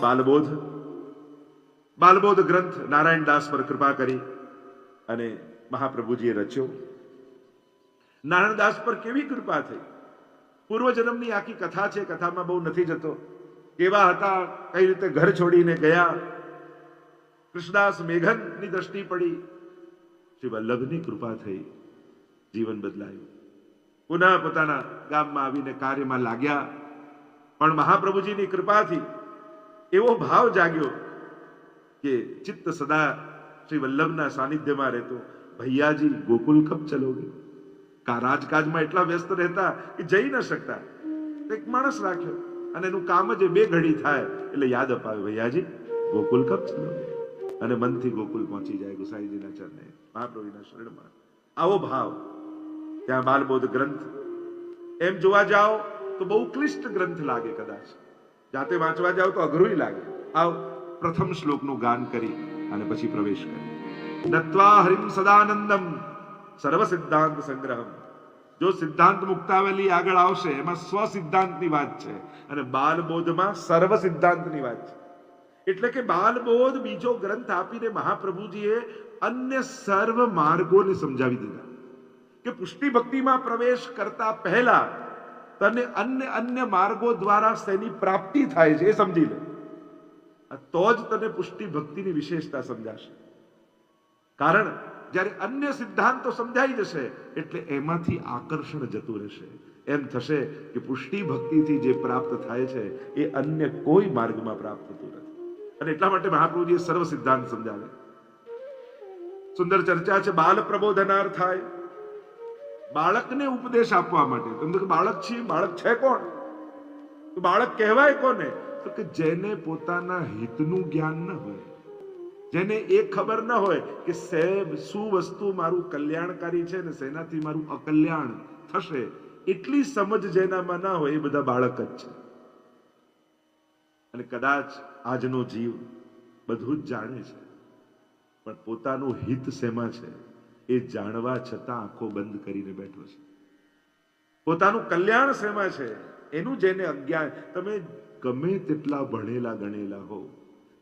બાલબોધ. બાલબોધ ગ્રંથ નારાયણ દાસ પર કૃપા કરી અને મહાપ્રભુજીએ રચ્યો. નારાયણ દાસ પર કેવી કૃપા થઈ? પૂર્વજન્મની આખી કથા છે, કથામાં બહુ નથી જતો. કેવા હતા, કઈ રીતે ઘર છોડીને ગયા? કૃષ્ણદાસ મેઘનની દ્રષ્ટિ પડી. શ્રી વલ્લભની કૃપા થઈ. જીવન બદલાયું. પુનઃ પોતાના ગામમાં આવીને કાર્યમાં લાગ્યા. પણ મહાપ્રભુજીની કૃપાથી એવો ભાવ જાગ્યો કે ચિત્ત સદા શ્રી વલ્લભના સાનિધ્યમાં રહેતો. ભૈયાજી ગોકુલ કબ ચલોગે. કા રાજકાજમાં એટલા વ્યસ્ત રહેતા કે જઈ ન શકતા? એક માણસ રાખ્યો અને એનું કામ જ બે ઘડી થાય એટલે યાદ અપાવે, ભૈયાજી, ગોકુલ કબ ચલોગે. અને મનથી ગોકુલ પહોંચી જાય ગુસાઈજીના ચરણે, મહાપ્રભુના શરણમાં. આવો ભાવ. ત્યાં બાલબોધ ગ્રંથ. એમ જોવા જાઓ તો બહુ ક્લિષ્ટ ગ્રંથ લાગે કદાચ. જાતે વાંચવા જાવ તો અઘરું લાગે. આવ, પ્રથમ શ્લોકનું ગાન કરી અને પછી પ્રવેશ કરી. નત્વા હરિમ સદાનંદમ, સર્વ સિદ્ધાંત સંગ્રહમ. જો સિદ્ધાંત મુક્તાવેલી આગળ આવશે, એમાં સ્વ સિદ્ધાંતની વાત છે અને બાલબોધમાં સર્વ સિદ્ધાંતની વાત છે. એટલે કે બાલબોધ બીજો ગ્રંથ આપીને મહાપ્રભુજીએ અન્ય સર્વ માર્ગોને સમજાવી દીધા. કે પુષ્ટિ ભક્તિમાં પ્રવેશ કરતા પહેલા તને અન્ય અન્ય માર્ગો દ્વારા શેની પ્રાપ્તિ થાય છે એ સમજી લે. તો જ તને પુષ્ટિ ભક્તિની વિશેષતા સમજાશે. કારણ જ્યારે અન્ય સિદ્ધાંતો સમજાઈ જશે, એટલે એમાંથી આકર્ષણ જતું રહેશે. એમ થશે કે પુષ્ટિ ભક્તિથી જે પ્રાપ્ત થાય છે, એ અન્ય કોઈ માર્ગમાં પ્રાપ્ત થતું નથી. અને એટલા માટે મહાપ્રભુજીએ સર્વ સિદ્ધાંત સમજાવે સુંદર ચર્ચા છે, બાલ પ્રબોધનાર થાય બાળકને ઉપદેશ આપવા માટે. તમને કે બાળક છે બાળક છે કોણ? તો બાળક કહેવાય કોને? તો કે જેને પોતાના હિતનું જ્ઞાન ન હોય, જેને એ ખબર ન હોય કે સેબ શું વસ્તુ મારું કલ્યાણકારી છે ને શેનાથી મારું અકલ્યાણ થશે, એટલી સમજ જેનામાં ના હોય એ બધા બાળક જ છે. અને કદાચ આજનો જીવ બધું જ જાણે છે, પણ પોતાનું હિત શેમાં છે? એ જાણવા છતાં આંખો બંધ કરીને બેઠો છે. પોતાનું કલ્યાણ શેમાં છે? એનું જેને અજ્ઞાન. તમે ગમે તેટલા ભણેલા ગણેલા હો,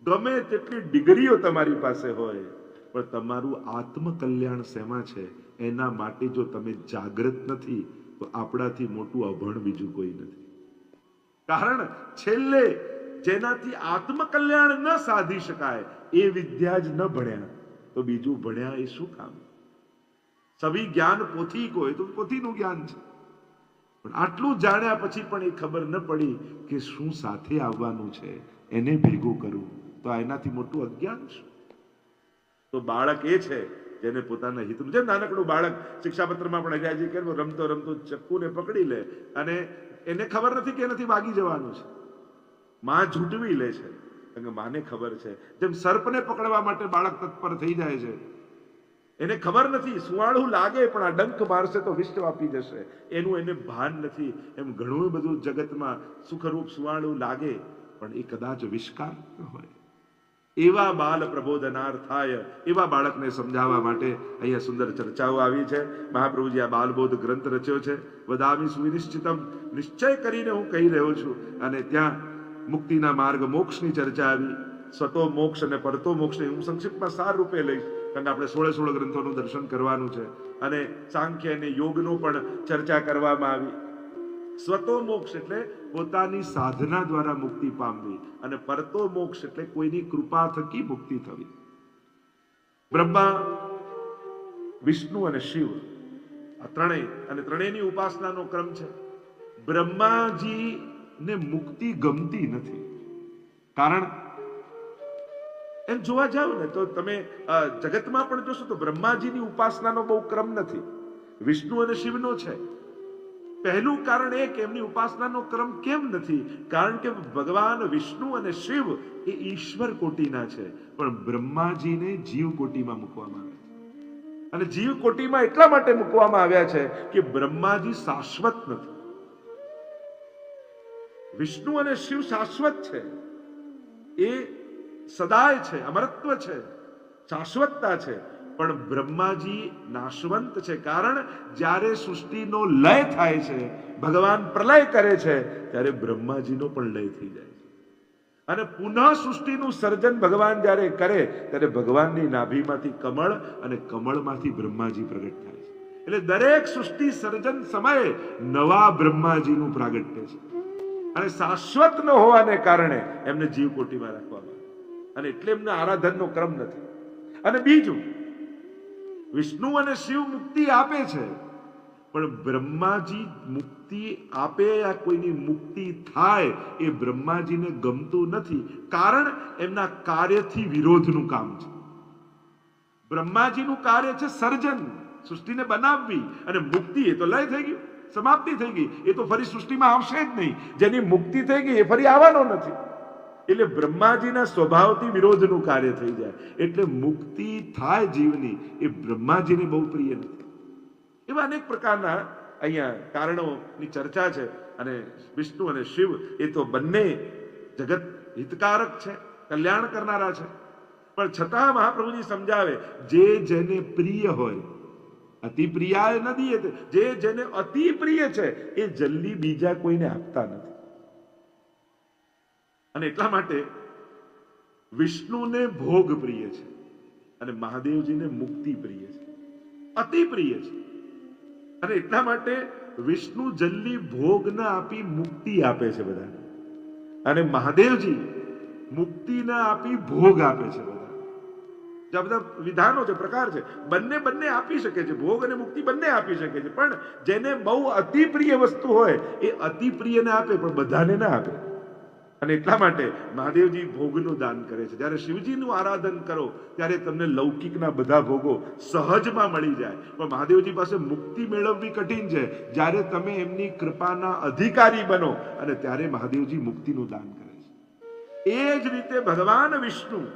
ગમે તેટલી ડિગ્રીઓ તમારી પાસે હોય, પણ તમારું આત્મકલ્યાણ શેમાં છે? એના માટે જો તમે જાગૃત નથી, તો આપણાથી મોટું અભણ બીજું કોઈ નથી. કારણ છેલ્લે જેનાથી આત્મકલ્યાણ ન સાધી શકાય, એ વિદ્યા જ ન ભણ્યા. તો બીજું ભણ્યા એ શું કામ? સવી જ્ઞાન પોથી કોઈ તો પોથીનું જ્ઞાન છે. પણ આટલું જાણ્યા પછી પણ એ ખબર ન પડી કે શું સાથે આવવાનું છે. એને ભેગું કરવું તો એનાથી મોટું અજ્ઞાન છે તો બાળક એ છે જેને પોતાના હિતનું, જેમ નાનકડું બાળક શિક્ષાપત્રમાં પણ હરિયાજી કે રમતો રમતો ચક્કુને પકડી લે અને એને ખબર નથી કે એનાથી વાગી જવાનું છે. માં ઝૂંટવી લે છે. કારણ કે માને ખબર છે. જેમ સર્પને પકડવા માટે બાળક તત્પર થઈ જાય છે એને ખબર નથી, સુવાળું લાગે, પણ આ ડંક મારશે તો વિષ્ટ વાપી જશે. એનું એને ભાન નથી. એમ ઘણું બધું જગતમાં સુખરૂપ સુવાળું લાગે, પણ એ કદાચ વિષ્કાર હોય. એવા બાલ પ્રબોધનાર થાય એવા બાળકને સમજાવવા માટે અહીંયા સુંદર ચર્ચાઓ આવી છે. મહાપ્રભુજી આ બાલબોધ ગ્રંથ રચ્યો છે. વદામી સુનિશ્ચિતમ નિશ્ચય કરીને હું કહી રહ્યો છું. અને ત્યાં મુક્તિના માર્ગ મોક્ષની ચર્ચા આવી. સ્વતો મોક્ષ અને પરતો મોક્ષને હું સંક્ષિપ્તમાં સાર રૂપે લઈશ. કારણ કે આપણે સોળે સોળ ગ્રંથોનું દર્શન કરવાનું છે. અને સાંખ્ય અને યોગનો પણ ચર્ચા કરવામાં આવી. સ્વતો મોક્ષ એટલે પોતાની સાધના દ્વારા મુક્તિ પામવી. અને પરતો મોક્ષ એટલે કોઈની કૃપા થકી મુક્તિ થવી. બ્રહ્મા, વિષ્ણુ અને શિવ આ ત્રણેય અને ત્રણેયની ઉપાસનાનો ક્રમ છે. બ્રહ્માજી ને મુક્તિ ગમતી નથી. કારણ એમ જોવા જાવ ને તો તમે જગતમાં પણ જોશો તો બ્રહ્માજીની ઉપાસનાનો બહુ ક્રમ નથી. વિષ્ણુ અને શિવનો છે. પહેલું કારણ એ કે એમની ઉપાસનાનો ક્રમ કેમ નથી? કારણ કે ભગવાન વિષ્ણુ અને શિવ એ ઈશ્વર કોટીના છે. પણ બ્રહ્માજીને જીવ કોટીમાં મૂકવામાં આવે અને જીવ કોટીમાં એટલા માટે મૂકવામાં આવ્યા છે કે બ્રહ્માજી શાશ્વત નથી. વિષ્ણુ અને શિવ શાશ્વત છે. એ સદાય છે, અમરત્વ છે, શાશ્વતતા છે, પણ બ્રહ્માજી નાશવંત છે. કારણ જ્યારે સૃષ્ટિનો લય થાય છે, ભગવાન પ્રલય કરે છે, ત્યારે બ્રહ્માજીનો પણ લય થઈ જાય છે. અને પુનઃ સૃષ્ટિનું સર્જન ભગવાન જ્યારે કરે, ત્યારે ભગવાનની નાભીમાંથી કમળ અને કમળમાંથી બ્રહ્માજી પ્રગટ થાય છે. એટલે દરેક સૃષ્ટિ સર્જન સમયે નવા બ્રહ્માજીનું પ્રાગટ્ય છે. અને શાશ્વત ન હોવાને કારણે એમને જીવકોટીમાં રાખવા. અને એટલે એમને આરાધનનો ક્રમ નથી. અને બીજું, વિષ્ણુ અને શિવ મુક્તિ આપે છે, પણ બ્રહ્માજી મુક્તિ આપે યા કોઈની મુક્તિ થાય એ બ્રહ્માજીને ગમતું નથી. કારણ એમના કાર્યથી વિરોધનું કામ છે. બ્રહ્માજીનું કાર્ય છે સર્જન, સૃષ્ટિને બનાવવી, અને મુક્તિ એ તો લય થઈ ગયું, સમાપ્તિ થઈ ગઈ. એ તો ફરી સૃષ્ટિમાં આવશે જ નહીં. જેની મુક્તિ થઈ ગઈ એ ફરી આવવાનો નથી. એટલે બ્રહ્માજીના સ્વભાવથી વિરોધનું કાર્ય થઈ જાય. એટલે મુક્તિ થાય જીવની એ બ્રહ્માજીને બહુ પ્રિય નથી. એવા અનેક પ્રકારના અહીંયા કારણોની ચર્ચા છે અને વિષ્ણુ અને શિવ એ તો બંને જગત હિતકારક છે, કલ્યાણ કરનારા છે. પણ છતાં મહાપ્રભુજી સમજાવે, જે જેને પ્રિય હોય, અતિ પ્રિયાય નદી જે જેને અતિ પ્રિય છે, એ જલ્દી બીજા કોઈને આપતા નથી. અને એટલા માટે વિષ્ણુને ભોગ પ્રિય છે અને મહાદેવજીને મુક્તિ પ્રિય છે. અતિ પ્રિય છે. અને એટલા માટે વિષ્ણુ જલ્દી ભોગ ના આપી મુક્તિ આપે છે બધાને. અને મહાદેવજી મુક્તિ ના આપી ભોગ આપે છે બધા આ બધા વિધાનો છે, પ્રકાર છે, બંને બંને આપી શકે છે. ભોગ અને મુક્તિ બંને આપી શકે છે. પણ જેને બહુ અતિ પ્રિય વસ્તુ હોય, એ અતિ પ્રિયને આપે, પણ બધાને ના આપે. અને એટલા માટે મહાદેવજી ભોગનું દાન કરે છે. જ્યારે શિવજીનું આરાધન કરો, ત્યારે તમને લૌકિકના બધા ભોગો સહજમાં મળી જાય. પણ મહાદેવજી પાસે મુક્તિ મેળવવી કઠિન છે. જ્યારે તમે એમની કૃપાના અધિકારી બનો, અને ત્યારે મહાદેવજી મુક્તિનું દાન કરે છે. એ જ રીતે ભગવાન વિષ્ણુ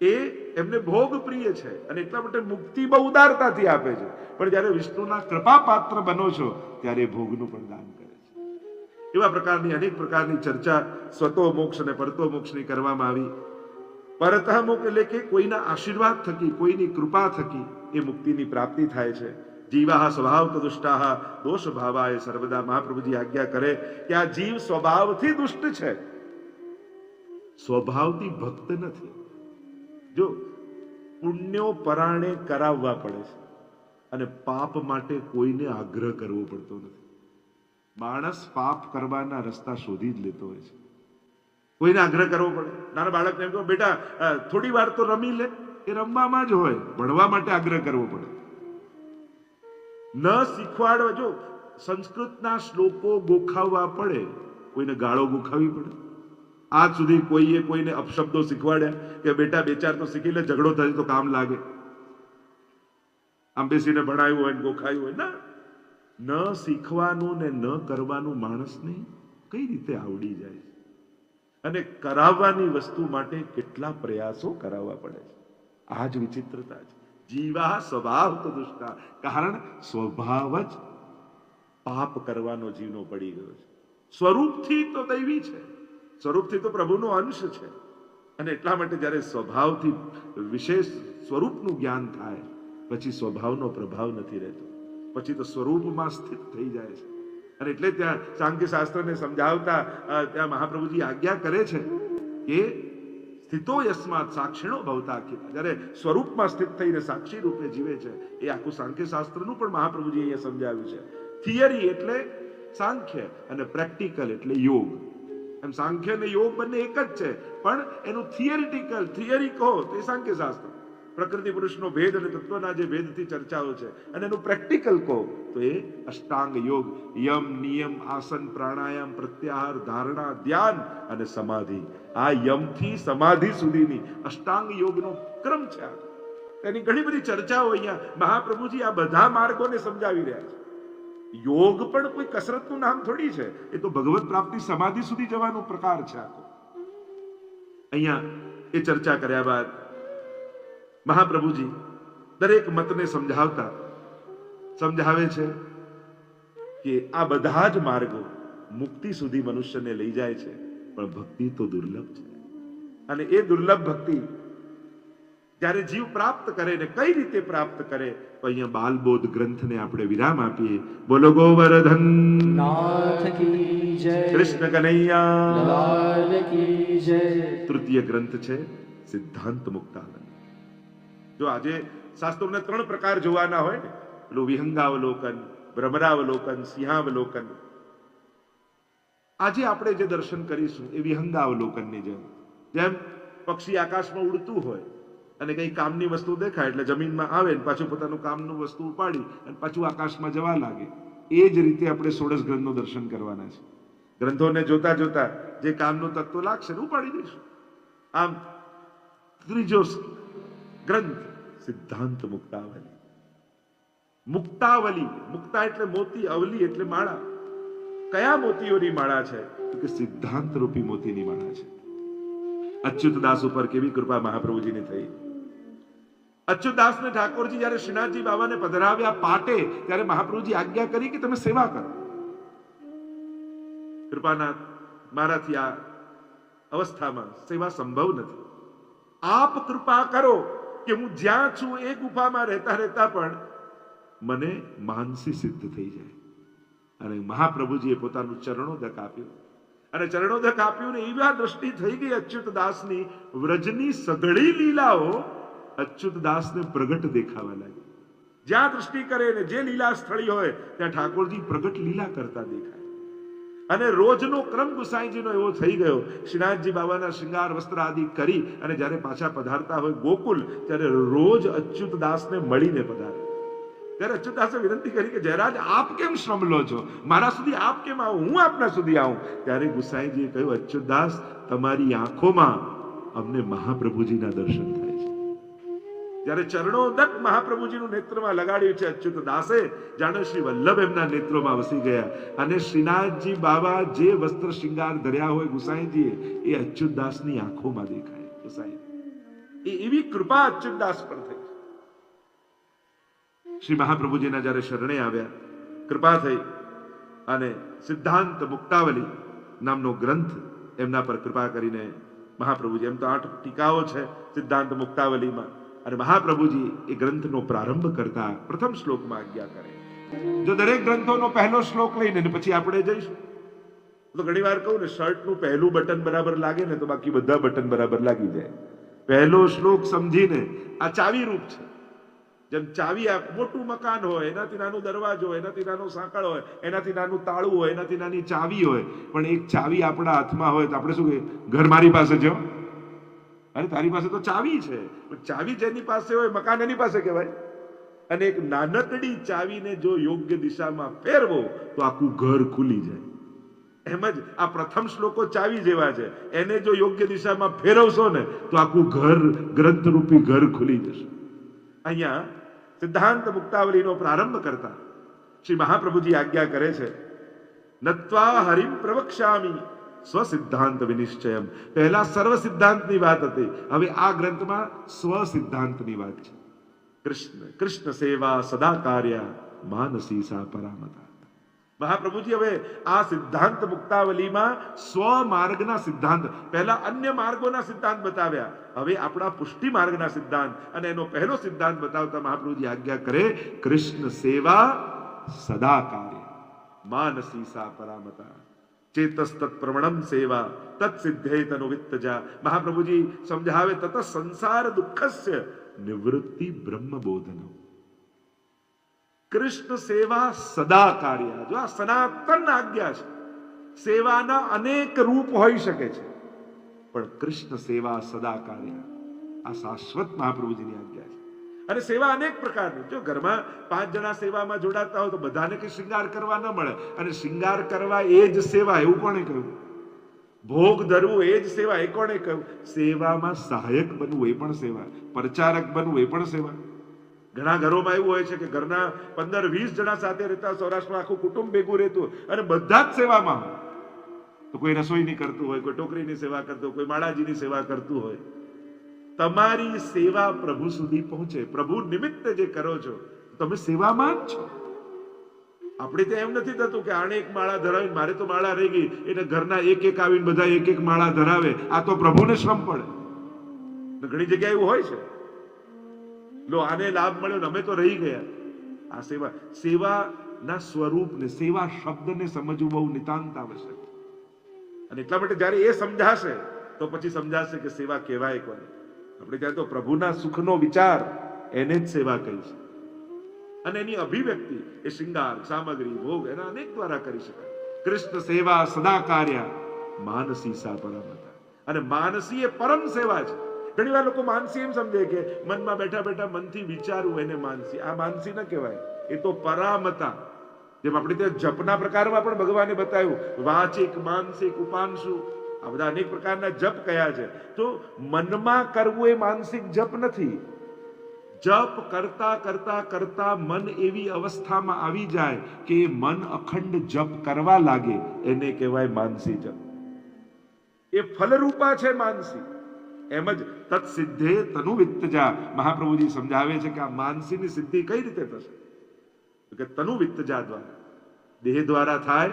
એ એમને ભોગ પ્રિય છે અને એટલા માટે મુક્તિ બહુ ઉદારતાથી આપે છે. પણ જ્યારે વિષ્ણુના કૃપા પાત્ર બનો છો, ત્યારે ભોગનું પણ દાન કરે એવા પ્રકારની, અનેક પ્રકારની ચર્ચા સ્વતો મોક્ષ અને પરતો મોક્ષની કરવામાં આવી. પરતઃ મોક્ષ એટલે કે કોઈના આશીર્વાદ થકી, કોઈની કૃપા થકી એ મુક્તિની પ્રાપ્તિ થાય છે. જીવા સ્વભાવ દુષ્ટા દોષ એ સર્વદા મહાપ્રભુજી આજ્ઞા કરે કે આ જીવ સ્વભાવથી દુષ્ટ છે. સ્વભાવથી ભક્ત નથી. જો પુણ્યો પરાણે કરાવવા પડે છે, અને પાપ માટે કોઈને આગ્રહ કરવો પડતો નથી. માણસ પાપ કરવાના રસ્તા શોધી જ લેતો હોય છે. કોઈને આગ્રહ કરવો પડે? નાના બાળકને એમ કહો, બેટા થોડી વાર તો રમી લે. એ રમવામાં જ હોય. ભણવા માટે આગ્રહ કરવો પડે. ન શીખવાડવા, જો સંસ્કૃતના શ્લોકો ગોખાવવા પડે, કોઈને ગાળો ગોખાવી પડે. આજ સુધી કોઈએ કોઈને અપશબ્દો શીખવાડ્યા કે, બેટા, બે ચાર તો શીખી લે, ઝઘડો થાય તો કામ લાગે. આમ બેસીને ભણાયું હોય ગોખાયું હોય. ના. ન શીખવાનું ને ન કરવાનું માણસને કઈ રીતે આવડી જાય અને કરાવવાની વસ્તુ માટે કેટલા પ્રયાસો કરાવવા પડે છે? આ જ વિચિત્રતા છે. જીવા સ્વભાવ તો દુષ્ટા કારણ સ્વભાવ જ પાપ કરવાનો જીવનો પડી ગયો છે. સ્વરૂપથી તો દૈવી છે. સ્વરૂપથી તો પ્રભુનો અંશ છે. અને એટલા માટે જ્યારે સ્વભાવથી વિશેષ સ્વરૂપનું જ્ઞાન થાય, પછી સ્વભાવનો પ્રભાવ નથી રહેતો. પછી તો સ્વરૂપમાં સ્થિત થઈ જાય છે. અને એટલે ત્યાં સાંખ્ય શાસ્ત્રને સમજાવતા ત્યાં મહાપ્રભુજી આજ્ઞા કરે છે કે સ્થિતો યસ્માત સાક્ષીણો ભવતા કે જ્યારે સ્વરૂપમાં સ્થિત થઈને સાક્ષી રૂપે જીવે છે, એ આખું સાંખ્ય શાસ્ત્રનું પણ મહાપ્રભુજી અહીંયા સમજાવ્યું છે. થિયરી એટલે સાંખ્ય અને પ્રેક્ટિકલ એટલે યોગ. એમ સાંખ્ય અને યોગ બંને એક જ છે, પણ એનું થિયરિટિકલ થિયરી કહો તો એ સાંખ્ય શાસ્ત્ર. પ્રકૃતિ પુરુષનો ભેદ અને તત્વના જે ભેદથી ચર્ચાઓ છે અને એનું પ્રેક્ટિકલ કહો તો એ અષ્ટાંગ યોગ. યમ, નિયમ, આસન, પ્રાણાયામ, પ્રત્યાહાર, ધારણા, ધ્યાન અને સમાધિ. આ યમથી સમાધિ સુધીની અષ્ટાંગ યોગનો ક્રમ છે તેની ઘણી બધી ચર્ચાઓ અહીંયા મહાપ્રભુજી આ બધા માર્ગોને સમજાવી રહ્યા છે. યોગ પણ કોઈ કસરતનું નામ થોડી છે. એ તો ભગવત પ્રાપ્તિ સમાધિ સુધી જવાનો પ્રકાર છે આખો અહીંયા એ ચર્ચા કર્યા બાદ મહાપ્રભુજી દરેક મતને સમજાવતા સમજાવે છે કે આ બધા જ માર્ગો મુક્તિ સુધી મનુષ્યને લઈ જાય છે પણ ભક્તિ તો દુર્લભ છે. અને એ દુર્લભ ભક્તિ જ્યારે જીવ પ્રાપ્ત કરે ને કઈ રીતે પ્રાપ્ત કરે તો અહીંયા બાલબોધ ગ્રંથને આપણે વિરામ આપીએ. બોલો ગોવર્ધન. કૃષ્ણ કનૈયા. તૃતીય ગ્રંથ છે સિદ્ધાંત મુક્તાવલી જો આજે શાસ્ત્રોને ત્રણ પ્રકાર જોવાના હોય ને, પેલું વિહંગાવલોકન, ભ્રમરાવલોકન, સિંહાવલોકન. આજે આપણે જે દર્શન કરીશું એ વિહંગાવલોકનની જેમ. જેમ પક્ષી આકાશમાં ઉડતું હોય અને કઈ કામની વસ્તુ દેખાય એટલે જમીનમાં આવે ને પાછું પોતાનું કામનું વસ્તુ ઉપાડી અને પાછું આકાશમાં જવા લાગે. એ જ રીતે આપણે સોળસ ગ્રંથનું દર્શન કરવાના છે. ગ્રંથોને જોતા જોતા જે કામનું તત્વ લાગશે ને, ઉપાડી દઈશું. આમ ત્રીજો ગ્રંથ સિદ્ધાંત મુક્તાવલી. મુક્તાવલી, મુક્તા એટલે મોતી, અવલી એટલે માળા. કયા મોતીઓની માળા છે? કે સિદ્ધાંત રૂપી મોતીની માળા છે. અચ્યુત દાસ ઉપર કેવી કૃપા મહાપ્રભુજીની થઈ? અચ્યુત દાસને ઠાકોરજી જ્યારે શ્રીનાથજી બાબાને પધરાવ્યા પાટે, ત્યારે મહાપ્રભુજી આજ્ઞા કરી કે તમે સેવા કરો. કૃપાનાથ, મારાથી આ અવસ્થામાં સેવા સંભવ નથી. આપ કૃપા કરો. કે હું જ્યાં છું એ ગુફામાં રહેતા રહેતા પણ મને માનસી સિદ્ધ થઈ જાય. અને મહાપ્રભુજીએ પોતાનું ચરણોદક આપ્યું. અને ચરણોદક આપ્યું ને એવા દ્રષ્ટિ થઈ ગઈ અચ્યુત દાસની વ્રજની સઘળી લીલાઓ અચ્યુત દાસને પ્રગટ દેખાવા લાગી. જ્યાં દ્રષ્ટિ કરે ને જે લીલા સ્થળી હોય, ત્યાં ઠાકોરજી પ્રગટ લીલા કરતા દેખાય. અને રોજનો ક્રમ ગુસાઈજીનો એવો થઈ ગયો. શ્રીનાથજી બાબાના શૃંગાર, વસ્ત્ર આદિ કરી અને જ્યારે પાછા પધારતા હોય ગોકુલ, ત્યારે રોજ અચ્યુતદાસને મળીને પધારે. ત્યારે અચ્યુતદાસે વિનંતી કરી કે, જયરાજ, આપ કેમ શ્રમ લો છો? મારા સુધી આપ કેમ આવો? હું આપના સુધી આવું. ત્યારે ગુસાઈજીએ કહ્યું, અચ્યુતદાસ, તમારી આંખોમાં અમને મહાપ્રભુજીના દર્શન થાય. જ્યારે ચરણોદક મહાપ્રભુજીનું નેત્રમાં લગાડ્યું છે અચ્યુત દાસે, જાણે શ્રી વલ્લભ એમના નેત્રોમાં વસી ગયા. અને શ્રીનાથજી બાબા જે વસ્ત્ર શૃંગાર ધર્યા હોય ગુસાઈજીએ, એ અચ્યુત દાસની આંખોમાં દેખાય. ગુસાઈ. એ એવી કૃપા અચ્યુત દાસ પર થઈ. શ્રી મહાપ્રભુજીના જ્યારે શરણે આવ્યા, કૃપા થઈ અને સિદ્ધાંત મુક્તાવલી નામનો ગ્રંથ એમના પર કૃપા કરીને મહાપ્રભુજી, એમ તો આઠ ટીકાઓ છે સિદ્ધાંત મુક્તાવલીમાં. અને મહાપ્રભુજી એ ગ્રંથનો પ્રારંભ કરતા પ્રથમ શ્લોકમાં આજ્ઞા કરે. જો દરેક ગ્રંથોનો પહેલો શ્લોક લઈને પછી આપણે જઈશું. તો ઘણી વાર કહું ને, શર્ટનું પહેલું બટન બરાબર લાગે ને તો બાકી બધા બટન બરાબર લાગી જાય. પહેલો શ્લોક સમજીને આ ચાવી રૂપ છે. જેમ ચાવી આ મોટું મકાન હોય, એનાથી નાનો દરવાજો હોય, એનાથી નાનો સાંકળ હોય, એનાથી નાનું તાળું હોય, એનાથી નાની ચાવી હોય, પણ એક ચાવી આપણા હાથમાં હોય તો આપણે શું કહીએ? ઘર મારી પાસે હો." અરે, તારી પાસે તો ચાવી છે. ચાવી જેની પાસે હોય, મકાન એની પાસે કહેવાય. અને એક નાનકડી ચાવીને જો યોગ્ય દિશામાં ફેરવો, તો આખું ઘર ખુલી જાય. એમ જ આ પ્રથમ શ્લોકો ચાવી જેવા છે. એને જો યોગ્ય દિશામાં ફેરવશો ને, તો આખું ઘર ગ્રંથરૂપી ઘર ખુલી જશે. અહીંયા સિદ્ધાંત મુક્તાવલીનો પ્રારંભ કરતા શ્રી મહાપ્રભુજી આજ્ઞા કરે છે. નત્વા હરિમ પ્રવક્ષ્યામી. સ્વ સિદ્ધાંત વિનિશ્ચયમ પહેલા સર્વ સિદ્ધાંતની વાત હતી. હવે આ ગ્રંથમાં સ્વ સિદ્ધાંતની વાત છે. કૃષ્ણ કૃષ્ણ સેવા સદા કાર્ય માનસી સા પરામતા. મહાપ્રભુજી, હવે આ સિદ્ધાંત મુક્તાવલીમાં સ્વ માર્ગના સિદ્ધાંત. પહેલા અન્ય માર્ગોના સિદ્ધાંત બતાવ્યા. હવે આપણા પુષ્ટિ માર્ગના સિદ્ધાંત અને એનો પહેલો સિદ્ધાંત બતાવતા મહાપ્રભુજી આજ્ઞા કરે, કૃષ્ણ સેવા સદા કાર્ય માનસી સા પરામતા. ચેતસ તત્પ્રવણમ સેવા તત્સિદ્ધે તનુ વિત્તજા મહાપ્રભુજી સમજાવે તત સંસાર દુઃખસ્ય નિવૃત્તિ બ્રહ્મ બોધનમ કૃષ્ણ સેવા સદા કાર્ય જો આ સનાતન આજ્ઞા છે સેવાના અનેક રૂપ હોઈ શકે છે પણ કૃષ્ણ સેવા સદા કાર્ય આ શાશ્વત મહાપ્રભુજીની આજ્ઞા છે અને સેવા અનેક પ્રકારની. જો ઘરમાં પાંચ જણા સેવામાં જોડાતા હોય તો બધાને કઈ શૃંગાર કરવા ન મળે. અને શિંગાર કરવા એ જ સેવા, એવું કોણે કહ્યું? ભોગ ધરવું એ જ સેવા, એ કોણે કહ્યું? સેવામાં સહાયક બનવું એ પણ સેવા, પ્રચારક બનવું એ પણ સેવા. ઘણા ઘરોમાં એવું હોય છે કે ઘરના પંદર વીસ જણા સાથે રહેતા સૌરાષ્ટ્રમાં આખું કુટુંબ ભેગું રહેતું અને બધા જ સેવામાં તો કોઈ રસોઈની કરતું હોય, કોઈ ટોકરીની સેવા કરતું હોય, કોઈ માળાજીની સેવા કરતું હોય. તમારી સેવા પ્રભુ સુધી પહોંચે. પ્રભુ નિમિત્તે જે કરો છો, તમે સેવામાં જ છો. આપણે ત્યાં એમ નથી થતું કે આને એક માળા ધરાવી મારે તો માળા રહી ગઈ એટલે ઘરના એક એક આવીને બધા એક એક માળા ધરાવે. આ તો પ્રભુને શ્રમ પડે. ઘણી જગ્યાએ એવું હોય છે. લો, આને લાભ મળ્યો ને અમે તો રહી ગયા. આ સેવા, સેવાના સ્વરૂપને, સેવા શબ્દને સમજવું બહુ નિતાંત આવશ્યક. અને એટલા માટે જ્યારે એ સમજાશે, તો પછી સમજાશે કે સેવા કહેવાય કોને. આપણે ત્યાં તો પ્રભુના સુખનો વિચાર એને જ સેવા કહી છે. અને એની અભિવ્યક્તિ એ શિંગાર, સામગ્રી, ભોગ એના અનેક દ્વારા કરી શકાય. કૃષ્ણ સેવા સદા કાર્ય માનસી સા પરમતા અને માનસી એ પરમ સેવા છે. ઘણી વાર લોકો માનસી એમ સમજે કે મનમાં બેઠા બેઠા મનથી વિચારવું એને માનસી. આ માનસી ન કહેવાય. એ તો પરામતા. જેમ આપણે ત્યાં જપના પ્રકારમાં પણ ભગવાને બતાવ્યું, વાચિક, માનસિક, ઉપાંશુ આ બધા અનેક પ્રકારના જપ કયા છે. તો મનમાં કરવું એ માનસિક જપ નથી. જપ કરતા કરતા કરતા મન એવી અવસ્થામાં આવી જાય કે મન અખંડ જપ કરવા લાગે. એને કહેવાય માનસી જપ. એ ફલરૂપા છે માનસી એમ જ તત્સિદ્ધે તનુ વિત્તજા મહાપ્રભુજી સમજાવે છે કે આ માનસીની સિદ્ધિ કઈ રીતે થશે? કે તનુ વિત્તજા દ્વારા, દેહ દ્વારા થાય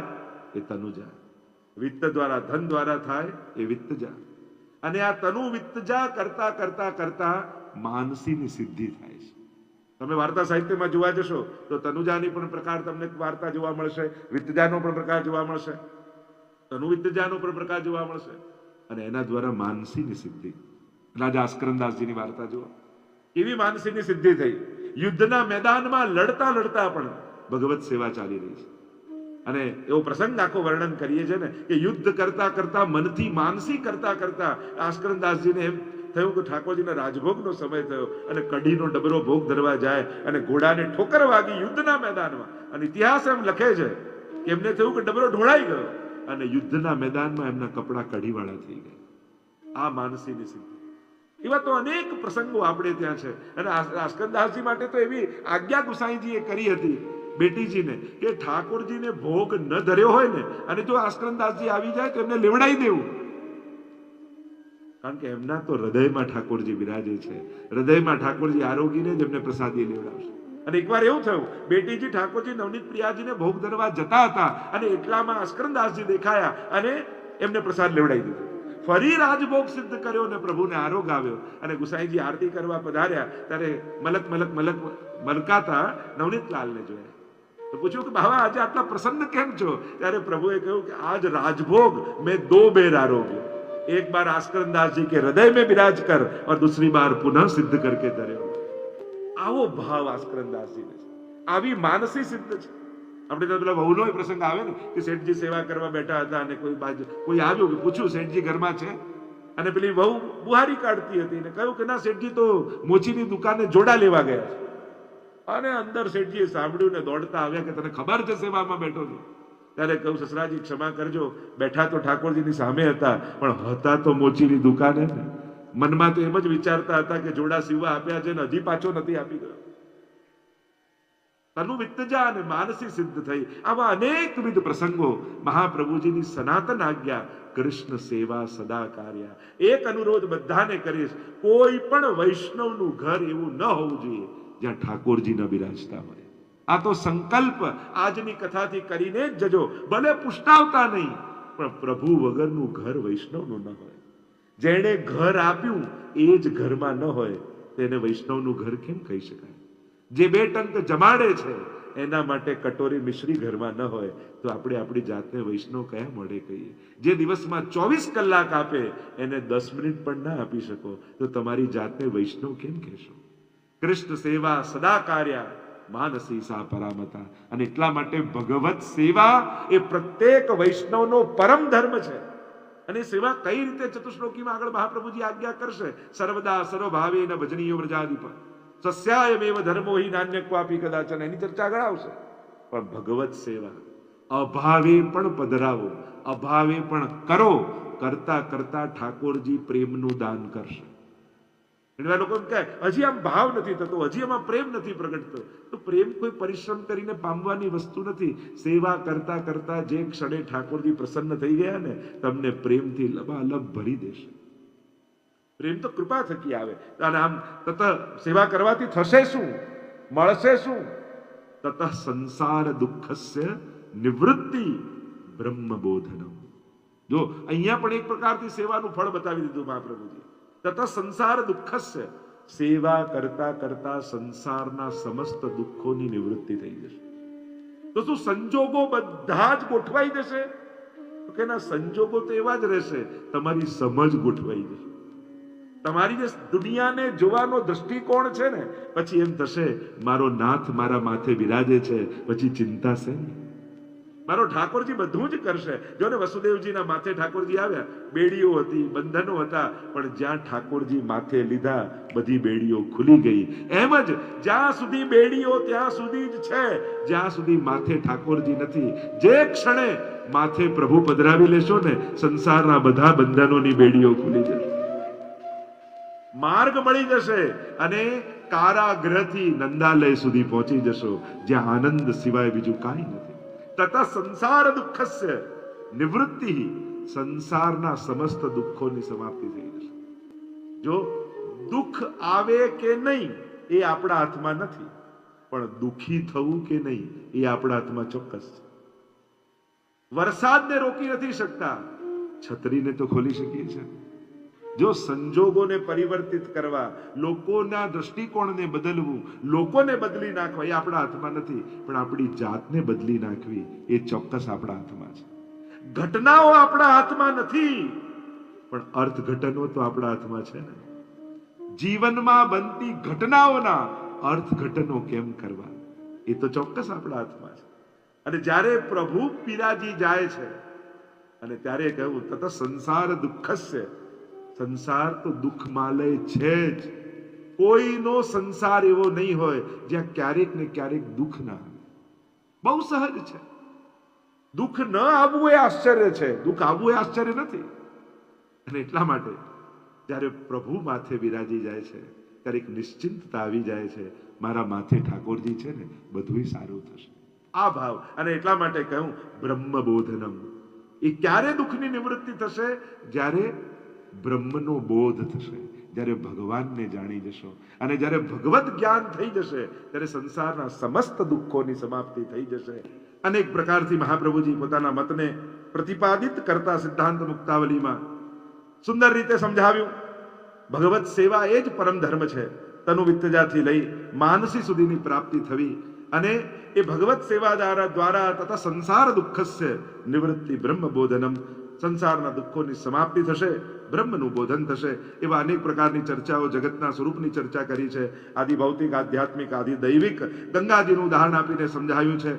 એ તનુજા. વિત્ત દ્વારા, ધન દ્વારા થાય એ વિત્તજા. અને આ તનુ વિત્તજા કરતા કરતા કરતા માનસીની સિદ્ધિ થાય છે. તમે વાર્તા સાહિત્યમાં જોવા જશો, તો તનુજાની પણ પ્રકાર તમને વાર્તા જોવા મળશે, વિત્તજાનો પણ પ્રકાર જોવા મળશે. તનુ વિત્તજાનો પણ પ્રકાર જોવા મળશે. અને એના દ્વારા માનસીની સિદ્ધિ. રાજા અસ્કરંદાસજીની વાર્તા જુઓ. એવી માનસીની સિદ્ધિ થઈ. યુદ્ધના મેદાનમાં લડતા લડતા પણ ભગવત સેવા ચાલી રહી છે. અને એવો પ્રસંગ આખો વર્ણન કરીએ છે ને કે યુદ્ધ કરતા કરતા મનથી માનસી કરતા કરતા આસ્કરણદાસજીને એમ થયું કે ઠાકોરજીના રાજભોગનો સમય થયો અને કઢીનો ડબરો ભોગ ધરવા જાય અને ઘોડાને ઠોકર વાગી યુદ્ધના મેદાનમાં. અને ઇતિહાસ એમ લખે છે કે એમને થયું કે ડબરો ઢોળાઈ ગયો અને યુદ્ધના મેદાનમાં એમના કપડાં કઢીવાળા થઈ ગયા. આ માનસીની સિદ્ધિ. એવા તો અનેક પ્રસંગો આપણે ત્યાં છે. અને આસ્કરદાસજી માટે તો એવી આજ્ઞા ગુસાઈજીએ કરી હતી બેટીજીને કે ઠાકોરજીને ભોગ ન ધર્યો હોય ને, અને જો આસ્કરદાસજી આવી જાય તો એમને લેવડાવી દેવું. કારણ કે એમના તો હૃદયમાં ઠાકોરજી બિરાજે છે. હૃદયમાં ઠાકોરજી આરોગીને જ એમને પ્રસાદી લેવડાવશે. અને એકવાર એવું થયું, બેટીજી ઠાકોરજી નવનીત પ્રિયાજીને ભોગ ધરવા જતા હતા અને એટલામાં અસ્કરદાસજી દેખાયા અને એમને પ્રસાદ લેવડાવી દીધો. ફરી રાજભોગ સિદ્ધ કર્યો અને પ્રભુને આરોગ આવ્યો. અને ગુસાઈજી આરતી કરવા પધાર્યા. ત્યારે મલક મલક મલક મલકાતા નવનીતલાલને જોયા. તો પૂછ્યું કે બાવા આજે આટલા પ્રસન્ન કેમ છો? ત્યારે પ્રભુએ કહ્યું કે આજ રાજભોગ મેં દો બેર આરોગ્યો એક બાર આસ્કરદાસજી કે હૃદય મેં બિરાજ કર और दूसरी बार पुनः सिद्ध करके धरे આવો ભાવ આસ્કરદાસજીને છે. આવી માનસી સિદ્ધ છે. આપણે તો પેલા વહુનો પ્રસંગ આવે ને, કે શેઠજી સેવા કરવા બેઠા હતા અને કોઈ બાજુ, કોઈ આવ્યું કે પૂછ્યું, શેઠજી ઘરમાં છે? અને પેલી બહુ બુહારી કાઢતી હતી અને કહ્યું કે, ના, શેઠજી તો મોચીની દુકાને જોડા લેવા ગયા છે. અને અંદર શેઠજીએ સાંભળ્યું ને દોડતા આવ્યા કે તને ખબર છે સેવામાં બેઠો છું? ત્યારે કહું સસરાજી, ક્ષમા કરજો. બેઠા તો ઠાકોરજીની સામે હતા, પણ હતા તો મોચીની દુકાને ને. મનમાં તો એમ જ વિચારતા હતા કે જોડા સીવા આપ્યા છે ને હજી પાછો નથી આપી ગયો. તનુ વિત્તજા અને માનસી સિદ્ધ થઈ. આવા અનેકવિધ પ્રસંગો મહાપ્રભુજીની સનાતન આજ્ઞા, કૃષ્ણ સેવા સદા કાર્ય. એક અનુરોધ બધાને કરીશ, કોઈ પણ વૈષ્ણવનું ઘર એવું ન હોવું જોઈએ. જ્યાં ઠાકોરજી ન બિરાજતા હોય. આ તો સંકલ્પ આજની કથાથી કરીને જ જજો. ભલે પુષ્ટાવતા નહીં, પણ પ્રભુ વગરનું ઘર વૈષ્ણવનું ન હોય. જેણે ઘર આપ્યું, એ જ ઘરમાં ન હોય. તેને વૈષ્ણવનું ઘર કેમ કહી શકાય? જે બે ટંક જમાડે છે, એના માટે કટોરી મિશ્રી ઘરમાં ન હોય, તો આપણે આપણી જાતને વૈષ્ણવ કયા મળે કહીએ? જે દિવસમાં ચોવીસ કલાક આપે, એને દસ મિનિટ પણ ના આપી શકો, તો તમારી જાતને વૈષ્ણવ કેમ કહેશો? કૃષ્ણ સેવા સદા કાર્ય માનસી સા પરામતા. અને એટલા માટે ભગવત સેવા એ પ્રત્યેક વૈષ્ણવનો પરમ ધર્મ છે. અને સેવા કઈ રીતે ચતુશ્લોકીમાં આગળ મહાપ્રભુજી આજ્ઞા કરશે? સર્વદા સર્વભાવે ન ભજનીય વ્રજાદિપ સસ્યાયમેવ ધર્મો હિ નાન્ય ક્વાપી કદાચન. એની ચર્ચા આગળ આવશે પણ ભગવત સેવા, અભાવે પણ પધરાવો, અભાવે પણ કરો, કરતા કરતા ઠાકોરજી પ્રેમનું દાન કરશે. ઘણીવાર લોકો એમ કહે, હજી આમ ભાવ નથી થતો, હજી આમાં પ્રેમ નથી પ્રગટ થતો તો પ્રેમ કોઈ પરિશ્રમ કરીને પામવાની વસ્તુ નથી. સેવા કરતા કરતા જે ક્ષણે ઠાકોરજી પ્રસન્ન થઈ ગયા ને, તમને પ્રેમથી લબાલબ ભરી દેશે. પ્રેમ તો કૃપા થકી આવે. અને આમ તત સેવા કરવાથી થશે શું? મળશે શું? તત સંસાર દુઃખસ્ય નિવૃત્તિ બ્રહ્મ બોધનમ જો, અહીંયા પણ એક પ્રકારથી સેવાનું ફળ બતાવી દીધું મહાપ્રભુજી તથા સંસાર દુઃખસ્ય. સેવા કરતા કરતા સંસારના સમસ્ત દુઃખોની નિવૃત્તિ થઈ જશે. તો શું સંજોગો બધા જ ગોઠવાઈ જશે? તો કે ના, સંજોગો તો એવા જ રહેશે, તમારી સમજ ગોઠવાઈ જશે. તમારી જે દુનિયાને જોવાનો દ્રષ્ટિકોણ છે ને, પછી એમ થશે, મારો નાથ મારા માથે બિરાજે છે, પછી ચિંતા છે નહીં મારો ઠાકોરજી બધું જ કરશે. જો ને વસુદેવજીના માથે ઠાકોરજી આવ્યા, બેડીઓ હતી, બંધનો હતા, પણ જ્યાં ઠાકોરજી માથે લીધા, બધી બેડીઓ ખુલી ગઈ. એમ જ જ્યાં સુધી બેડીઓ ત્યાં સુધી જ છે, જ્યાં સુધી માથે ઠાકોરજી નથી. જે ક્ષણે માથે પ્રભુ પધરાવી લેશો ને, સંસારના બધા બંધનોની બેડીઓ ખુલી જશે. માર્ગ મળી જશે અને કારાગ્રહથી નંદાલય સુધી પહોંચી જશો. જ્યાં આનંદ સિવાય બીજું કાંઈ નથી. તથા સંસાર દુઃખસ્ય નિવૃત્તિ સંસારના સમસ્ત દુઃખોની સમાપ્તિ થઈ જશે. જો દુઃખ આવે કે નહીં, એ આપણા હાથમાં નથી, પણ દુઃખી થવું કે નહીં, એ આપણા હાથમાં ચોક્કસ છે. વરસાદને રોકી નથી શકતા, છત્રીને તો ખોલી શકીએ છીએ. જો સંજોગોને પરિવર્તિત કરવા, લોકોના દ્રષ્ટિકોણને બદલવું, લોકોને બદલી નાખવા, એ આપણા હાથમાં નથી, પણ આપણી જાતને બદલી નાખવી, એ ચોક્કસ આપણા હાથમાં છે. ઘટનાઓ આપણા હાથમાં નથી, પણ અર્થઘટનો તો આપણા હાથમાં છે ને. જીવનમાં બનતી ઘટનાઓના અર્થઘટનો કેમ કરવા? એ તો ચોક્કસ આપણા હાથમાં છે. અને જ્યારે પ્રભુ પિરાજી જાય છે, અને ત્યારે કહ્યું તથા સંસાર દુઃખસ્ય સંસાર તો દુઃખમાલય છે જ. કોઈનો સંસાર એવો નહીં હોય જ્યાં ક્યારેક ને ક્યારેક દુઃખ ના બહુ સહજ છે. દુઃખ ન આવવું એ આશ્ચર્ય છે. દુઃખ આવવું એ આશ્ચર્ય નથી. અને એટલા માટે જ્યારે પ્રભુ માથે વિરાજી જાય છે ત્યારે એક નિશ્ચિંતતા આવી જાય છે, મારા માથે ઠાકોરજી છે ને બધું સારું થશે. આ ભાવ. અને એટલા માટે કહ્યું બ્રહ્મબોધનમ. એ ક્યારે દુઃખની નિવૃત્તિ થશે? જ્યારે બ્રહ્મનો બોધ થશે. જ્યારે ભગવાનને જાણી જશો. અને જ્યારે ભગવત જ્ઞાન થઈ જશે, ત્યારે સંસારના સમસ્ત દુઃખોની સમાપ્તિ થઈ જશે. અનેક પ્રકારથી મહાપ્રભુજી પોતાના મતને પ્રતિપાદિત કરતા સિદ્ધાંત મુક્તાવલીમાં સુંદર રીતે સમજાવ્યું. ભગવત સેવા એ જ પરમ ધર્મ છે. તનુ વિત્તજાથી લઈ માનસી સુધીની પ્રાપ્તિ થવી અને એ ભગવત સેવા દ્વારા દ્વારા તથા સંસાર દુઃખસ્ય નિવૃત્તિ બ્રહ્મ બોધનમ સંસારના દુઃખોની સમાપ્તિ થશે, બ્રહ્મનું બોધન થશે. એવા અનેક પ્રકારની ચર્ચાઓ જગતના સ્વરૂપની ચર્ચા કરી છે. આદિ ભૌતિક, આધ્યાત્મિક, આદિ દૈવિક ગંગાજીનું ઉદાહરણ આપીને સમજાયું છે.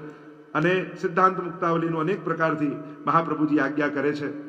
અને સિદ્ધાંત મુક્તાવલીનું અનેક પ્રકારથી મહાપ્રભુજી આજ્ઞા કરે છે.